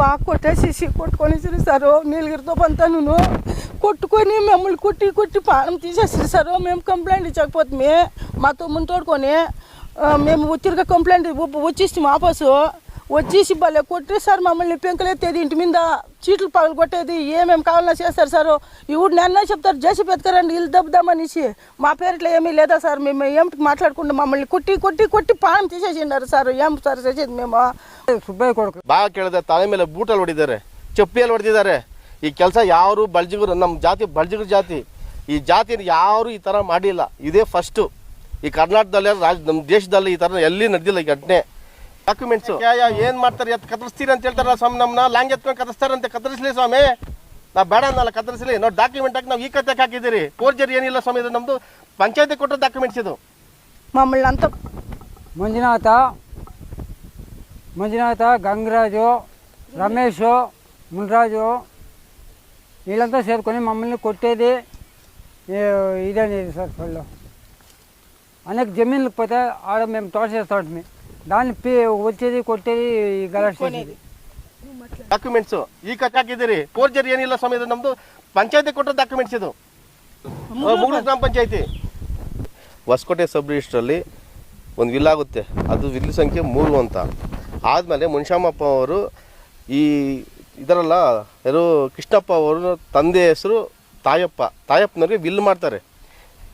బాగా కొట్టేసేసి కొట్టుకొని సార్ నీలగిరితో పంతాను కొట్టుకొని మమ్మల్ని కొట్టి కొట్టి పానం తీసేసారు సార్. మేము కంప్లైంట్ ఇచ్చకపోతే మా తమ్ముని తోడుకొని మేము ఉచ్చిరిగా కంప్లైంట్ వచ్చేసి వాపసు. వచ్చేసి భలే కొట్టి సార్ మమ్మల్ని పెంకలెత్తేది ఇంటి మీద చీట్లు పగలు కొట్టేది ఏమేమి కావాలన్నా చేస్తారు సార్ ఇవి నన్నే చెప్తారు చేసి పెతకరండి ఇల్లు దెబ్బదామనేసి మా పేరిట్లో ఏమీ లేదా సార్ మేము ఏమిటి మాట్లాడుకుంటాం మమ్మల్ని కొట్టి కొట్టి కొట్టి ప్రాణం తీసేసిండారు సార్ ఏం సార్ చేసేది మేము ಸುಬ್ಬಯ್ಯ ಕೊಡ್ಕ ಬಾಗ ಕೇಳಿದೆ ತಲೆ ಮೇಲೆ ಬೂಟಲ್ಲಿ ಹೊಡಿದ್ದಾರೆ ಚಪ್ಪಿಯಲ್ಲಿ ಹೊಡೆದಿದ್ದಾರೆ ಈ ಕೆಲಸ ಯಾರು ಬಳ್ಜಿಗರು ನಮ್ಮ ಜಾತಿ ಬಳ್ಜಿಗರ ಜಾತಿ ಈ ಜಾತಿನ ಯಾರು ಈ ಥರ ಮಾಡಿಲ್ಲ ಇದೇ ಫಸ್ಟು ಈ ಕರ್ನಾಟಕದಲ್ಲಿ ರಾಜ ನಮ್ಮ ದೇಶದಲ್ಲಿ ಈ ಥರ ಎಲ್ಲಿ ನಡೆದಿಲ್ಲ ಈ ಘಟನೆ ಡಾಕ್ಯುಮೆಂಟ್ಸು ಏನು ಮಾಡ್ತಾರೆ ಎತ್ ಕತ್ತರಿಸ್ತೀರಿ ಅಂತ ಹೇಳ್ತಾರಲ್ಲ ಸ್ವಾಮಿ ನಮ್ಮನ್ನ ಲಾಂಗ್ ಎತ್ಕೊಂಡು ಕತ್ತರಿಸ್ತಾರಂತೆ ಕತ್ತರಿಸ್ಲಿ ಸ್ವಾಮಿ ನಾ ಬೇಡ ಅನ್ನಲ್ಲ ಕತ್ತರಿಸ್ಲಿ ನೋಡಿ ಡಾಕ್ಯುಮೆಂಟ್ ಹಾಕಿ ನಾವು ಈ ಕತೆ ಹಾಕಿದ್ದೀರಿ ಫೋರ್ಜರಿ ಏನಿಲ್ಲ ಸ್ವಾಮಿ ಇದು ನಮ್ಮದು ಪಂಚಾಯತಿ ಕೊಟ್ಟ ಡಾಕ್ಯುಮೆಂಟ್ಸ್ ಇದು మమ్మల్ని అంతా ಮಂಜುನಾಥ ಮಂಜುನಾಥ ಗಂಗರಾಜು రమేష్ మున్రాజు వీళ్ళంతా చేరుకొని మమ్మల్ని కొట్టేది ఏ- ఇదనేది సార్ వాళ్ళు అనేక జమీన్లకు పోతే ఆడ మేము తోట చేస్తాం దాన్ని ನಾನು ಪೇ ಓದ್ತೀರಿ ಗಲಾಟೆ ಡಾಕ್ಯುಮೆಂಟ್ಸ್ ಈ ಕಟ್ ಹಾಕಿದ್ದೀರಿ. ಫೋರ್ಜರಿ ಏನಿಲ್ಲ ಸ್ವಾಮಿ ನಮ್ದು ಪಂಚಾಯತಿ ಕೊಟ್ಟ ಡಾಕ್ಯುಮೆಂಟ್ಸ್ ಇದು. ಮೂರು ಗ್ರಾಮ ಪಂಚಾಯತಿ. ಹೊಸಕೋಟೆ ಸಬ್ ರಿಜಿಸ್ಟ್ರಲ್ಲಿ ಒಂದು ವಿಲ್ ಆಗುತ್ತೆ. ಅದು ವಿಲ್ ಸಂಖ್ಯೆ ಮೂರು ಅಂತ. ಆದಮೇಲೆ ಮುನ್ಶಾಮಪ್ಪ ಅವರು ಈ ಇದರಲ್ಲ ಯಾರು ಕೃಷ್ಣಪ್ಪ ಅವರು ತಂದೆ ಹೆಸರು ತಾಯಪ್ಪ. ತಾಯಪ್ಪನವ್ರಿಗೆ ವಿಲ್ ಮಾಡ್ತಾರೆ.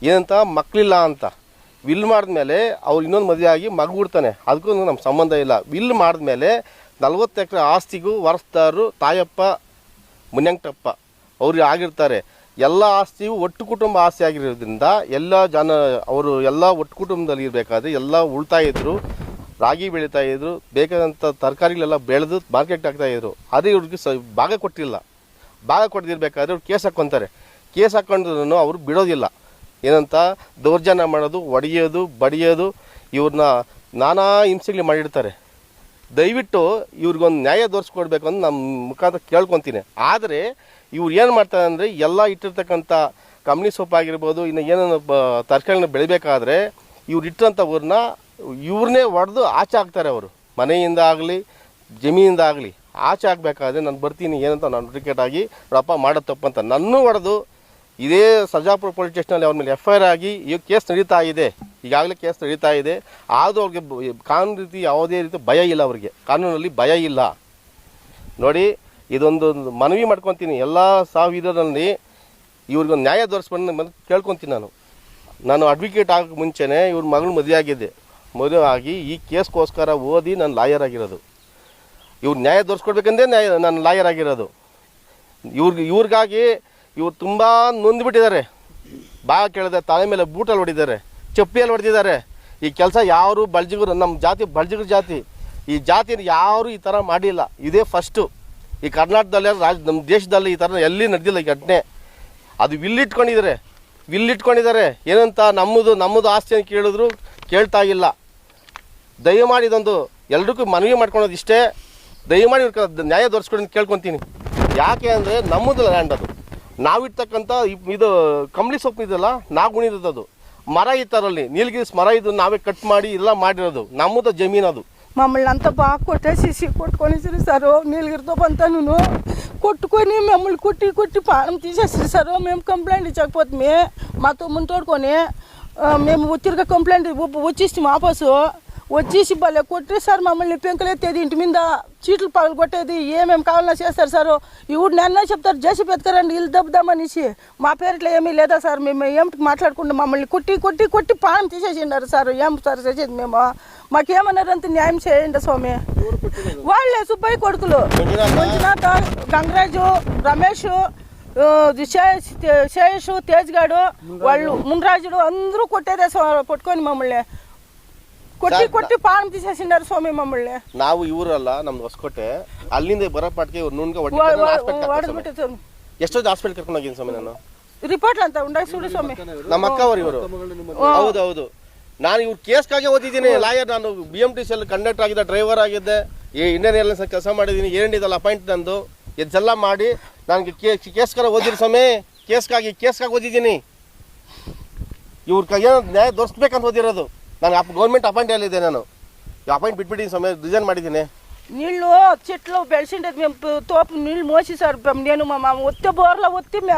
ಏನಂತ? ಮಕ್ಕಳಿಲ್ಲ ಅಂತ. ವಿಲ್ ಮಾಡಿದ್ಮೇಲೆ ಅವ್ರು ಇನ್ನೊಂದು ಮದುವೆ ಆಗಿ ಮಗು ಬಿಡ್ತಾನೆ ಅದಕ್ಕೂ ನಮ್ಮ ಸಂಬಂಧ ಇಲ್ಲ. ವಿಲ್ ಮಾಡಿದ್ಮೇಲೆ ನಲ್ವತ್ತು ಎಕರೆ ಆಸ್ತಿಗೂ ವಾರಸ್ದಾರರು ತಾಯಪ್ಪ ಮುನ್ಯಂಕಟಪ್ಪ ಅವ್ರಿಗೆ ಆಗಿರ್ತಾರೆ. ಎಲ್ಲ ಆಸ್ತಿಯು ಒಟ್ಟು ಕುಟುಂಬ ಆಸ್ತಿ ಆಗಿರೋದ್ರಿಂದ ಎಲ್ಲ ಜನ ಅವರು ಎಲ್ಲ ಒಟ್ಟು ಕುಟುಂಬದಲ್ಲಿ ಇರಬೇಕಾದ್ರೆ ಎಲ್ಲ ಉಳ್ತಾ ಇದ್ದರು ರಾಗಿ ಬೆಳೀತಾ ಇದ್ರು ಬೇಕಾದಂಥ ತರಕಾರಿಗಳೆಲ್ಲ ಬೆಳೆದು ಮಾರ್ಕೆಟ್ ಹಾಕ್ತಾ ಇದ್ದರು ಅದೇ ಇವ್ರಿಗೆ ಸ ಭಾಗ ಕೊಟ್ಟಿಲ್ಲ. ಭಾಗ ಕೊಡದಿರ್ಬೇಕಾದ್ರೆ ಅವ್ರು ಕೇಸ್ ಹಾಕ್ಕೊತಾರೆ. ಕೇಸ್ ಹಾಕ್ಕೊಂಡ್ರೂ ಅವರು ಬಿಡೋದಿಲ್ಲ. ಏನಂತ, ದೌರ್ಜನ್ಯ ಮಾಡೋದು, ಒಡೆಯೋದು, ಬಡಿಯೋದು ಇವ್ರನ್ನ ನಾನಾ ಹಿಂಸೆಗಳು ಮಾಡಿರ್ತಾರೆ. ದಯವಿಟ್ಟು ಇವ್ರಿಗೊಂದು ನ್ಯಾಯ ತೋರಿಸ್ಕೊಡ್ಬೇಕು ಅಂತ ನಮ್ಮ ಮುಖಾಂತರ ಕೇಳ್ಕೊತೀನಿ. ಆದರೆ, ಇವ್ರು ಏನು ಮಾಡ್ತಾರೆ ಅಂದರೆ, ಎಲ್ಲ ಇಟ್ಟಿರ್ತಕ್ಕಂಥ ಕಂಪ್ನಿ ಸೊಪ್ಪು ಆಗಿರ್ಬೋದು, ಇನ್ನು ಏನೇನು ತರಕಾರಿಗಳನ್ನ ಬೆಳಿಬೇಕಾದ್ರೆ, ಇವ್ರು ಇಟ್ಟಂಥ ಊರನ್ನ ಇವ್ರನ್ನೇ ಹೊಡೆದು ಆಚೆ ಹಾಕ್ತಾರೆ ಅವರು. ಮನೆಯಿಂದ ಆಗಲಿ, ಜಮೀನಿಂದ ಆಗಲಿ. ಆಚೆ ಹಾಕ್ಬೇಕಾದ್ರೆ ನಾನು ಬರ್ತೀನಿ, ಏನಂತ ನಾನು ಟಿಕೆಟ್ ಆಗಿ, ನೋಡಪ್ಪ ಮಾಡೋ ತಪ್ಪಂತ ನನ್ನೂ ಹೊಡೆದು ಇದೇ ಸರ್ಜಾಪುರ ಪೊಲೀಸ್ ಸ್ಟೇಷನಲ್ಲಿ ಅವ್ರ ಮೇಲೆ ಎಫ್ ಐ ಆರ್ ಆಗಿ ಈಗ ಕೇಸ್ ನಡೀತಾ ಇದೆ. ಈಗಾಗಲೇ ಕೇಸ್ ನಡೀತಾ ಇದೆ. ಆದರೂ ಅವ್ರಿಗೆ ಕಾನೂನು ರೀತಿ ಯಾವುದೇ ರೀತಿ ಭಯ ಇಲ್ಲ ಅವರಿಗೆ. ಕಾನೂನಲ್ಲಿ ಭಯ ಇಲ್ಲ. ನೋಡಿ, ಇದೊಂದು ಮನವಿ ಮಾಡ್ಕೊತೀನಿ. ಎಲ್ಲ ಸಾವಿರಲ್ಲಿ ಇವ್ರಿಗೊಂದು ನ್ಯಾಯ ದೊರೆಸ್ಬಂದು ಬಂದು ಕೇಳ್ಕೊತೀನಿ ನಾನು. ನಾನು ಅಡ್ವೊಕೇಟ್ ಆಗೋಕ್ಕೆ ಮುಂಚೆನೇ ಇವ್ರ ಮಗಳು ಮದುವೆ ಆಗಿದ್ದೆ ಮದುವೆ ಆಗಿ ಈ ಕೇಸ್ಗೋಸ್ಕರ ಓದಿ ನಾನು ಲಾಯರ್ ಆಗಿರೋದು. ಇವ್ರು ನ್ಯಾಯ ದೊರೆಸ್ಕೊಡ್ಬೇಕಂದೇ ನ್ಯಾಯ, ನಾನು ಲಾಯರ್ ಆಗಿರೋದು. ಇವ್ರಿಗೆ, ಇವ್ರಿಗಾಗಿ ಇವ್ರು ತುಂಬ ನೊಂದ್ಬಿಟ್ಟಿದ್ದಾರೆ ಭಾಳ ಕೇಳಿದೆ ತಲೆ ಮೇಲೆ ಬೂಟಲ್ಲಿ ಹೊಡಿದ್ದಾರೆ ಚಪ್ಪಿಯಲ್ಲಿ ಹೊಡೆದಿದ್ದಾರೆ. ಈ ಕೆಲಸ ಯಾರು ಬಳ್ಜಿಗರು ನಮ್ಮ ಜಾತಿ ಬಳ್ಜಿಗರ ಜಾತಿ. ಈ ಜಾತಿನ ಯಾರು ಈ ಥರ ಮಾಡಿಲ್ಲ. ಇದೇ ಫಸ್ಟು ಈ ಕರ್ನಾಟಕದಲ್ಲೇ ರಾಜ ನಮ್ಮ ದೇಶದಲ್ಲಿ ಈ ಥರ ಎಲ್ಲಿ ನಡೆದಿಲ್ಲ ಈ ಘಟನೆ. ಅದು ವಿಲ್ಲಿಟ್ಕೊಂಡಿದ್ದಾರೆ. ವಿಲ್ಲಿಟ್ಕೊಂಡಿದ್ದಾರೆ. ಏನಂತ ನಮ್ಮದು ನಮ್ಮದು ಆಸ್ತಿ ಅಂತ ಕೇಳಿದ್ರು ಕೇಳ್ತಾ ಇಲ್ಲ. ದಯಮಾಡಿ ಇದೊಂದು ಎಲ್ರಿಗೂ ಮನವಿ ಮಾಡ್ಕೊಳೋದು ಇಷ್ಟೇ ದಯಮಾಡಿ ನ್ಯಾಯ ದೊರೆಸ್ಕೊಡಿ ಕೇಳ್ಕೊತೀನಿ. ಯಾಕೆ ಅಂದರೆ ನಮ್ಮದು ಲ್ಯಾಂಡ್ ಅದು. ನಾವಿರ್ತಕ್ಕಂಥ ಇಪ್- ಇದು ಕಂಬಳಿ ಸೊಪ್ಪು ಇದೆಲ್ಲ ನಾವು ಗುಣಿರೋದು ಅದು ಮರ ಇತ್ತಾರಲ್ಲಿ ನೀಲಗಿರಿ ಮರ ಇದು ನಾವೇ ಕಟ್ ಮಾಡಿ ಎಲ್ಲ ಮಾಡಿರೋದು ನಮ್ಮದು ಜಮೀನು ಅದು మమ్మల్ని అంతా బాగా కొట్టేసేసి కొట్టుకొనేసారు సార్ నీలగిరితో పంతాను కొట్టుకొని మమ్మల్ని కొట్టి కొట్టి ప్రాణం తీసేసారు సార్ మేము కంప్లైంట్ ఇచ్చకపోతే మా తమ్ముని తోడుకొని ఆ, మేము ఉచ్చిరిగా కంప్లైంట్ వచ్చేసి వాపసు వచ్చేసి భలే కొట్టి సార్ మమ్మల్ని పెంకలెత్తేది ఇంటి మీద చీట్లు పగలు కొట్టేది ఏమేమి కావాలన్నా చేస్తారు సార్. ఇవి నన్నే చెప్తారు చేసి పెతకరండి ఇల్లు దెబ్బదామనేసి మా పేరిట్లో ఏమీ లేదా సార్ మేము ఏమిటి మాట్లాడుకుంటాం మమ్మల్ని కొట్టి కొట్టి కొట్టి ప్రాణం తీసేసిండారు సార్. ఏం సార్ చేసేది మేము? మాకేమన్నారంత న్యాయం చేయండి స్వామి. వాళ్ళే సుబ్బయ్య కొడుకులు. మంజునాథ గంగరాజు రమేష్ శేషు తేజ్ గాడు వాళ్ళు మున్రాజుడు అందరూ కొట్టేదే స్వా- పట్టుకొని మమ్మల్ని. కొట్టి కొట్టి ప్రాణం తీసేసిండారు స్వామి మమ్మల్ని ನಾವು ಇವರಲ್ಲ ನಮ್ದು ಹೊಸಕೋಟೆ ಅಲ್ಲಿಂದ ಬರೋ ಪಾಟ್ಗೆ ಇವ್ರು ನುಣ್ಗ ಹೊಡೆದ್ಬಿಟ್ಟು ಎಷ್ಟೊಂದು ಹಾಸ್ಪಿಟಲ್ ಕರ್ಕೊಂಡು ಹೋಗಿದ್ದೀನಿ ಸ್ವಾಮಿ ನಾನು ರಿಪೋರ್ಟ್ ಅಂತ ಉಂಡ ಸುಡು ಸ್ವಾಮಿ ನಮ್ಮ ಅಕ್ಕ ಅವರು ಇವರು ಹೌದು ಹೌದು ನಾನು ಇವ್ರು ಕೇಸ್ಗಾಗಿ ಓದಿದ್ದೀನಿ ಲಾಯರ್ ನಾನು ಬಿ ಎಮ್ ಟಿ ಸಿ ಅಲ್ಲಿ ಕಂಡಕ್ಟರ್ ಆಗಿದ್ದೆ ಡ್ರೈವರ್ ಆಗಿದ್ದೆ ಈ ಇಂಡಿಯನ್ ಏರ್ಲೈನ್ಸ್ ಕೆಲಸ ಮಾಡಿದ್ದೀನಿ ಏನ್ ಇದಲ್ಲ ಅಪಾಯಿಂಟ್ ನಂದು ಇದೆಲ್ಲ ಮಾಡಿ ನನಗೆ ಕೇಸ್ಗಾರ ಓದಿರಿ ಸ್ವಾಮಿ ಕೇಸ್ಗಾಗಿ ಕೇಸ್ಗಾಗಿ ಓದಿದ್ದೀನಿ ಇವ್ರ ಕೈಯ ನ್ಯಾಯ ದೊರಸ್ಬೇಕಂತ ಓದಿರೋದು ನಾನು ಅಪ್ ಗೌರ್ಮೆಂಟ್ ಅಪಾಯಿಂಟ್ ಅಲ್ಲಿದ್ದೆ ನಾನು ಅಪಾಯಿಂಟ್ ಬಿಟ್ಬಿಟ್ಟಿದ್ದೀನಿ ಸ್ವಾಮಿ ರಿಸೈನ್ ಮಾಡಿದ್ದೀನಿ నీళ్ళు చెట్లు బెడిసిండేది మేము తోపు నీళ్ళు మోసి సార్ నేను మా మామ ఒత్తే బోర్లో ఒత్తి మే